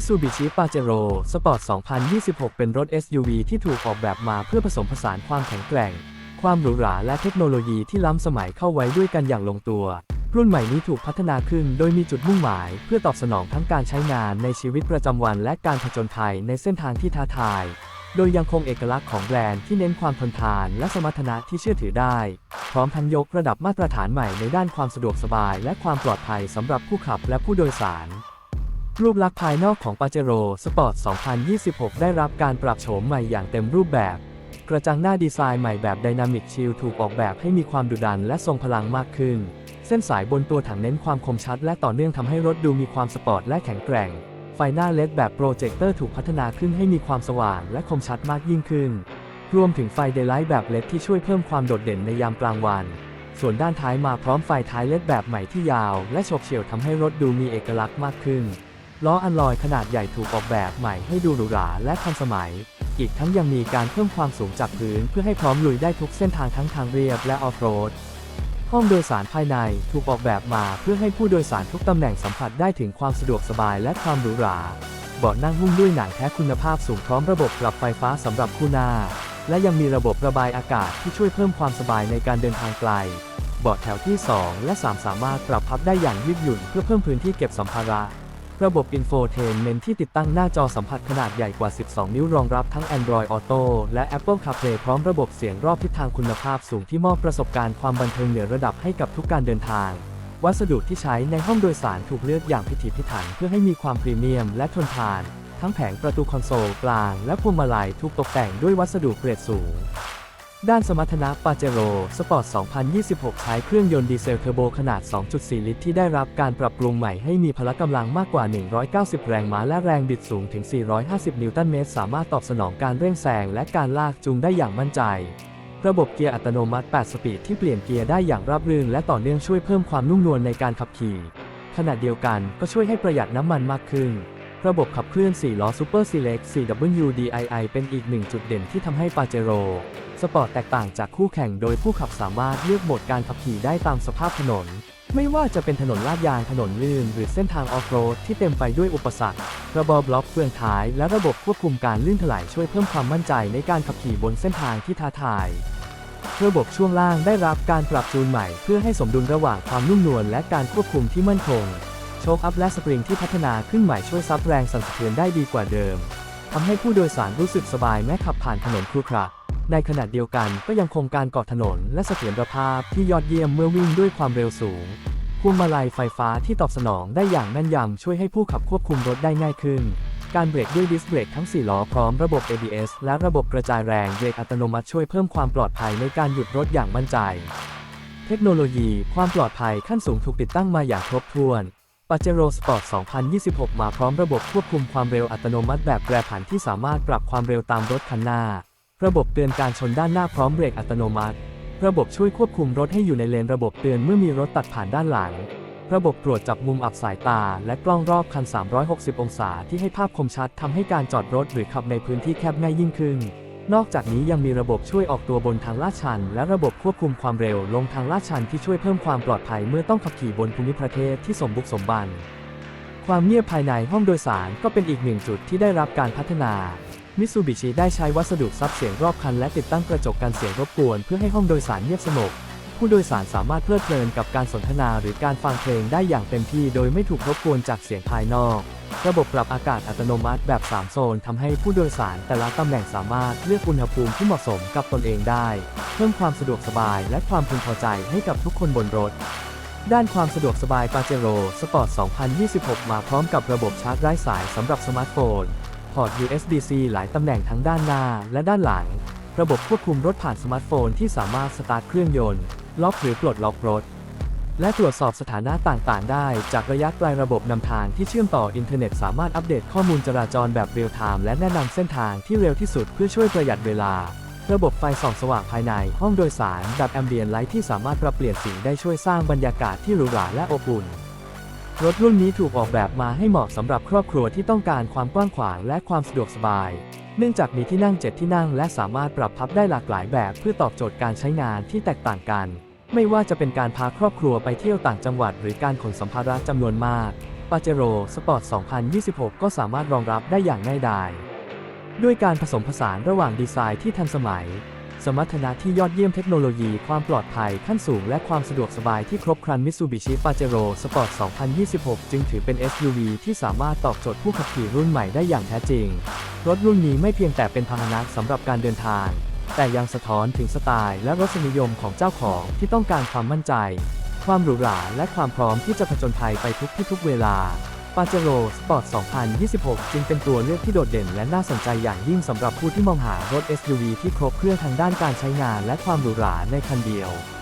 Mitsubishi Pajero Sport 2026 เป็นรถ SUV ที่ถูกออกแบบมาเพื่อผสมผสานความแข็งแกร่ง ความหรูหราและเทคโนโลยีที่ล้ำสมัยเข้าไว้ด้วยกันอย่างลงตัว รุ่นใหม่นี้ถูกพัฒนาขึ้นโดยมีจุดมุ่งหมาย เพื่อตอบสนองทั้งการใช้งานในชีวิตประจำวันและการผจญภัยในเส้นทางที่ท้าทาย โดยยังคงเอกลักษณ์ของแบรนด์ที่เน้นความทนทานและสมรรถนะที่เชื่อถือได้ พร้อมทั้งยกระดับมาตรฐานใหม่ในด้านความสะดวกสบายและความปลอดภัยสำหรับผู้ขับและผู้โดยสาร รูปลักษณ์ภายนอกของ Pajero Sport 2026 ได้รับการปรับโฉมใหม่อย่างเต็มรูปแบบ กระจังหน้าดีไซน์ใหม่แบบ Dynamic Shield ถูกออกแบบให้มีความดุดันและทรงพลังมากขึ้น เส้นสายบนตัวถังเน้นความคมชัดและต่อเนื่องทำให้รถดูมีความสปอร์ตและแข็งแกร่ง ไฟหน้าเลดแบบโปรเจคเตอร์ถูกพัฒนาขึ้นให้มีความสว่างและคมชัดมากยิ่งขึ้น รวมถึงไฟเดย์ไลท์แบบเลดที่ช่วยเพิ่มความโดดเด่นในยามกลางวันส่วนด้านท้ายมาพร้อมไฟท้ายเลดแบบใหม่ที่ยาว และโฉบเฉี่ยวทำให้รถดูมีเอกลักษณ์มากขึ้น ล้ออัลลอยขนาดใหญ่ถูกออกแบบใหม่ให้ดูหรูหราและทันสมัย อีกทั้งยังมีการเพิ่มความสูงจากพื้นเพื่อให้พร้อมลุยได้ทุกเส้นทางทั้งทางเรียบและออฟโรด ห้องโดยสารภายในถูกออกแบบมาเพื่อให้ผู้โดยสารทุกตำแหน่งสัมผัสได้ถึงความสะดวกสบายและความหรูหรา เบาะนั่งหุ้มด้วยหนังแท้คุณภาพสูงพร้อมระบบปรับไฟฟ้าสำหรับคู่หน้า และยังมีระบบระบายอากาศที่ช่วยเพิ่มความสบายในการเดินทางไกลเบาะแถวที่ 2 และ 3 สามารถปรับพับได้อย่างยืดหยุ่นเพื่อเพิ่มพื้นที่เก็บสัมภาระ ระบบอินโฟเทนเมนที่ติดตั้งหน้าจอสัมผัสขนาดใหญ่กว่า 12 นิ้วรองรับทั้ง Android Auto และ Apple CarPlay พร้อมระบบเสียงรอบทิศทางคุณภาพสูงที่มอบประสบการณ์ความบันเทิงเหนือระดับให้กับทุกการเดินทาง วัสดุที่ใช้ในห้องโดยสารถูกเลือกอย่างพิถีพิถันเพื่อให้มีความพรีเมียมและทนทาน ทั้งแผงประตูคอนโซลกลางและพวงมาลัยถูกตกแต่งด้วยวัสดุเกรดสูง ด้านสมรรถนะปาเจโร่สปอร์ต 2026 ใช้เครื่องยนต์ดีเซลเทอร์โบขนาด 2.4 ลิตร ที่ได้รับการปรับปรุงใหม่ให้มีพละกำลังมากกว่า 190 แรงม้าและแรงบิดสูงถึง 450 นิวตันเมตร สามารถตอบสนองการเร่งแซงและการลากจูงได้อย่างมั่นใจ ระบบเกียร์อัตโนมัติ 8 สปีดที่เปลี่ยนเกียร์ได้อย่างราบรื่นและต่อเนื่องช่วยเพิ่มความนุ่มนวลในการขับขี่ ขณะเดียวกันก็ช่วยให้ประหยัดน้ำมันมากขึ้น ระบบขับเคลื่อน 4 ล้อ Super Select 4WDII เป็นอีกหนึ่งจุดเด่นที่ทำให้ปาเจโร่สปอร์ตแตกต่างจากคู่แข่งโดยผู้ขับสามารถเลือกโหมดการขับขี่ได้ตามสภาพถนน ไม่ว่าจะเป็นถนนลาดยางถนนลื่น หรือเส้นทางออฟโรดที่เต็มไปด้วยอุปสรรค ระบบบล็อกเฟืองท้าย และระบบควบคุมการลื่นถลายช่วยเพิ่มความมั่นใจในการขับขี่บนเส้นทางที่ท้าทายระบบช่วงล่างได้รับการปรับจูนใหม่ เพื่อให้สมดุลระหว่างความนุ่มนวลและการควบคุมที่มั่นคง โชคอัพและสปริงที่พัฒนาขึ้นใหม่ช่วยซับแรงสั่นสะเทือนได้ดีกว่าเดิมทำให้ผู้โดยสารรู้สึกสบายแม้ขับผ่านถนนครุขระในขณะเดียวกันก็ยังคงการเกาะถนนและเสถียรภาพที่ยอดเยี่ยมเมื่อวิ่งด้วยความเร็วสูงพวงมาลัยไฟฟ้าที่ตอบสนองได้อย่างแม่นยำช่วยให้ผู้ขับควบคุมรถได้ง่ายขึ้น การเบรกด้วยดิสเบรกทั้ง 4 ล้อพร้อมระบบ ABS และระบบกระจายแรงเบรกอัตโนมัติช่วยเพิ่มความปลอดภัยในการหยุดรถอย่างมั่นใจ เทคโนโลยี ความปลอดภัยขั้นสูงถูกติดตั้งมาอย่างครบถ้วน ปาเจโร่สปอร์ต 2026 มาพร้อมระบบควบคุมความเร็วอัตโนมัติแบบแปรผันที่สามารถปรับความเร็วตามรถคันหน้า ระบบเตือนการชนด้านหน้าพร้อมเบรกอัตโนมัติ ระบบช่วยควบคุมรถให้อยู่ในเลน ระบบเตือนเมื่อมีรถตัดผ่านด้านหลัง ระบบตรวจจับมุมอับสายตา และกล้องรอบคัน 360 องศาที่ให้ภาพคมชัดทำให้การจอดรถหรือขับในพื้นที่แคบง่ายยิ่งขึ้น นอกจากนี้ยังมีระบบช่วยออกตัวบนทางลาดชัน และระบบควบคุมความเร็วลงทางลาดชันที่ช่วยเพิ่มความปลอดภัยเมื่อต้องขับขี่บนภูมิประเทศที่สมบุกสมบัน ความเงียบภายในห้องโดยสารก็เป็นอีกหนึ่งจุดที่ได้รับการพัฒนามิตซูบิชิได้ใช้วัสดุซับเสียงรอบคันและติดตั้งกระจกกันเสียงรบกวนเพื่อให้ห้องโดยสารเงียบสงบผู้โดยสารสามารถเพลิดเพลินกับการสนทนาหรือการฟังเพลงได้อย่างเต็มที่โดยไม่ถูกรบกวนจากเสียงภายนอก ระบบปรับอากาศอัตโนมัติแบบ 3 โซนทำให้ผู้โดยสารแต่ละตำแหน่งสามารถเลือกอุณหภูมิที่เหมาะสมกับตนเองได้ เพิ่มความสะดวกสบายและความพึงพอใจให้กับทุกคนบนรถ ด้านความสะดวกสบายปาเจโร่สปอร์ต 2026 มาพร้อมกับระบบชาร์จไร้สายสำหรับสมาร์ทโฟน พอร์ต USB-C หลายตำแหน่งทั้งด้านหน้าและด้านหลัง ระบบควบคุมรถผ่านสมาร์ทโฟนที่สามารถสตาร์ทเครื่องยนต์ ล็อกหรือปลดล็อกรถ และตรวจสอบสถานะต่างๆ ได้จากระยะไกลระบบนำทางที่เชื่อมต่ออินเทอร์เน็ตสามารถอัปเดตข้อมูลจราจรแบบเรียลไทม์และแนะนำเส้นทางที่เร็วที่สุดเพื่อช่วยประหยัดเวลา ระบบไฟส่องสว่างภายในห้องโดยสารแบบแอมเบียนไลท์ที่สามารถปรับเปลี่ยนสีได้ช่วยสร้างบรรยากาศที่หรูหราและอบอุ่น รถรุ่นนี้ถูกออกแบบมาให้เหมาะสำหรับครอบครัวที่ต้องการความกว้างขวางและความสะดวกสบาย เนื่องจากมีที่นั่ง 7 ที่นั่ง และสามารถปรับพับได้หลากหลายแบบ เพื่อตอบโจทย์การใช้งานที่แตกต่างกัน ไม่ว่าจะเป็นการพาครอบครัวไปเที่ยวต่างจังหวัด หรือการขนสัมภาระจำนวนมาก Pajero Sport 2026 ก็สามารถรองรับได้อย่างง่ายดาย ด้วยการผสมผสานระหว่างดีไซน์ที่ทันสมัย สมรรถนะที่ยอดเยี่ยมเทคโนโลยี ความปลอดภัยขั้นสูง และความสะดวกสบายที่ครบครัน Mitsubishi Pajero Sport 2026 จึงถือเป็น SUV ที่สามารถตอบโจทย์ผู้ขับขี่รุ่นใหม่ได้อย่างแท้จริง รถรุ่นนี้ไม่เพียงแต่เป็นพาหนะสำหรับการเดินทาง แต่ยังสะท้อนถึงสไตล์และรสนิยมของเจ้าของที่ต้องการความมั่นใจ ความหรูหราและความพร้อมที่จะผจญภัยไปทุกที่ทุกเวลาปาเจโร่สปอร์ต 2026 จึงเป็นตัวเลือกที่โดดเด่นและน่าสนใจอย่างยิ่งสำหรับผู้ที่มองหารถ SUV ที่ครบเครื่องทางด้านการใช้งานและความหรูหราในคันเดียว